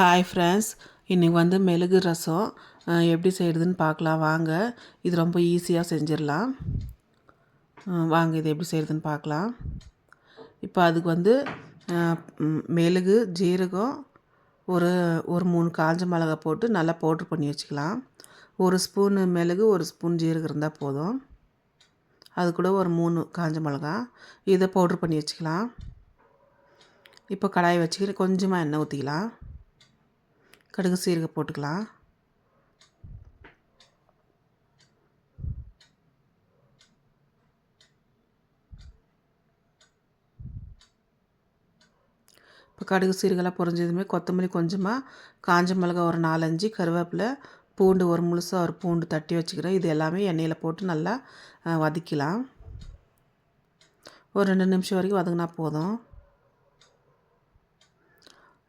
Hi friends இன்றைக்கி வந்து மெழுகு ரசம் எப்படி செய்கிறதுன்னு பார்க்கலாம். வாங்க இது ரொம்ப ஈஸியாக செஞ்சிடலாம். வாங்க இது எப்படி செய்கிறதுன்னு பார்க்கலாம். இப்போ அதுக்கு வந்து மிளகு மெழுகு ஜீரகம் ஒரு ஒரு மூணு காஞ்ச மிளகா போட்டு நல்லா பவுட்ரு பண்ணி வச்சுக்கலாம். ஒரு ஸ்பூனு மிளகு ஒரு ஸ்பூன் ஜீரகம் இருந்தால் போதும். அது கூட ஒரு மூணு காஞ்ச மிளகா. இதை பவுட்ரு பண்ணி வச்சுக்கலாம். இப்போ கடாயை வச்சுக்கிட்டு கொஞ்சமாக எண்ணெய் ஊற்றிக்கலாம் கடுகு சீரக போட்டுக்கலாம். இப்போ கடுகு சீரகெல்லாம் பொறிஞ்சதுமே கொத்தமல்லி கொஞ்சமாக காஞ்ச மிளகா ஒரு நாலஞ்சு கருவேப்பிலை பூண்டு ஒரு முழுசாக ஒரு பூண்டு தட்டி வச்சுக்கிறேன். இது எல்லாமே எண்ணெயில் போட்டு நல்லா வதக்கலாம் ஒரு ரெண்டு நிமிஷம் வரைக்கும் வதங்கினா போதும்.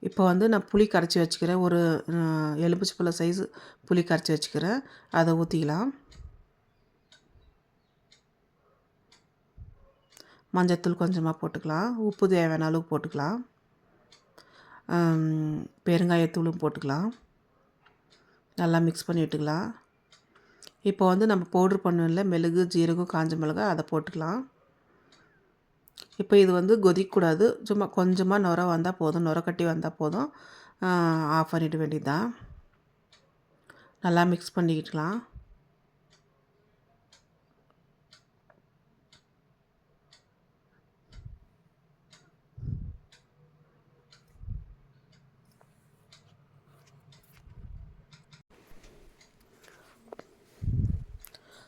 இப்போ வந்து நான் புளி கரைச்சி வச்சுக்கிறேன். ஒரு எலுமிச்சப்பழ சைஸ் புளி கரைச்சி வச்சுக்கிறேன். அதை ஊற்றிக்கலாம் மஞ்சத்தூள் கொஞ்சமாக போட்டுக்கலாம். உப்பு தேவையான அளவுக்கு போட்டுக்கலாம். பெருங்காயத்தூளும் போட்டுக்கலாம். நல்லா மிக்ஸ் பண்ணி விட்டுக்கலாம். இப்போ வந்து நம்ம பவுட்ரு பண்ணல மெழுகு ஜீரகம் காஞ்ச மிளகாய் அதை போட்டுக்கலாம். இப்போ இது வந்து கொதிக்கூடாது சும்மா கொஞ்சமாக நுர வந்தால் போதும். நுர கட்டி வந்தால் போதும். ஆஃப் பண்ணிட வேண்டியதுதான். நல்லா மிக்ஸ் பண்ணிக்கிட்டலாம்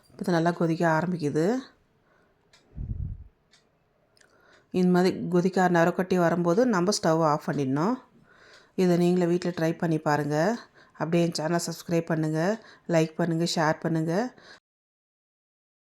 இப்போ இது நல்லா கொதிக்க ஆரம்பிக்குது. இந்த மாதிரி கொதிக்க நரக்கட்டி வரும்போது நம்ம ஸ்டவ் ஆஃப் பண்ணிடணும். இதை நீங்களே வீட்டில் ட்ரை பண்ணி பாருங்கள் அப்படியே என் சேனலை சப்ஸ்கிரைப் பண்ணுங்கள் லைக் பண்ணுங்கள் ஷேர் பண்ணுங்கள்